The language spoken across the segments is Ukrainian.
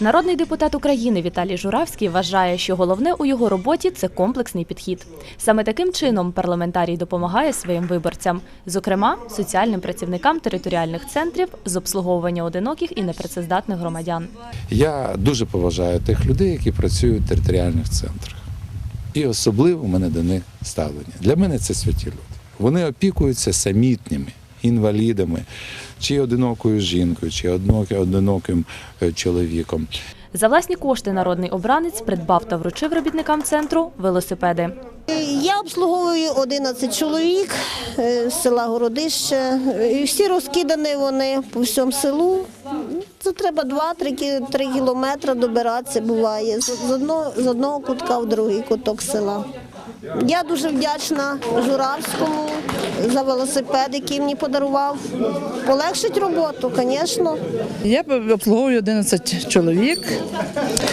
Народний депутат України Віталій Журавський вважає, що головне у його роботі це комплексний підхід. Саме таким чином парламентарій допомагає своїм виборцям, зокрема соціальним працівникам територіальних центрів з обслуговування одиноких і непрацездатних громадян. Я дуже поважаю тих людей, які працюють в територіальних центрах. І особливо у мене до них ставлення. Для мене це святі люди. Вони опікуються самітніми, інвалідами, чи одинокою жінкою, чи одиноки- одиноким е, чоловіком. За власні кошти народний обранець придбав та вручив робітникам центру велосипеди. Я обслуговую 11 чоловік е, з села Городище. І всі розкидані вони по всьому селу. Це треба 2-3 кілометри добиратися буває. З одного, з одного кутка в другий куток села. Я дуже вдячна Журавському за велосипед, який мені подарував. Полегшить роботу, звісно. Я обслуговую 11 чоловік.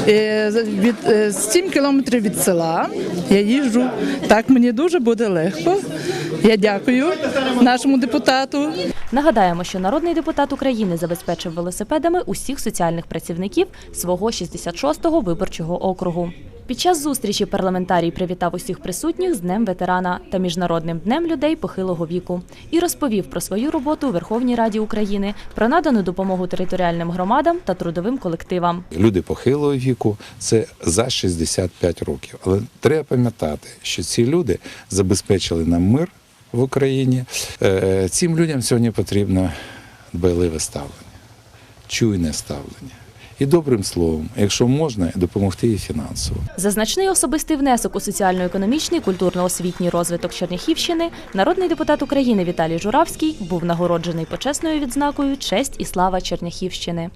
Е, Від е, 7 кілометрів від села я їжджу. Так мені дуже буде легко. Я дякую нашому депутату. Нагадаємо, що народний депутат України забезпечив велосипедами усіх соціальних працівників свого 66-го виборчого округу. Під час зустрічі парламентарій привітав усіх присутніх з Днем ветерана та Міжнародним днем людей похилого віку і розповів про свою роботу у Верховній Раді України, про надану допомогу територіальним громадам та трудовим колективам. Люди похилого віку це за 65 років. Але треба пам'ятати, що ці люди забезпечили нам мир в Україні. Е, Цим людям сьогодні потрібно дбайливе ставлення, чуйне ставлення. І добрим словом, якщо можна, допомогти і фінансово. За значний особистий внесок у соціально-економічний культурно-освітній розвиток Черняхівщини народний депутат України Віталій Журавський був нагороджений почесною відзнакою Честь і слава Черняхівщини.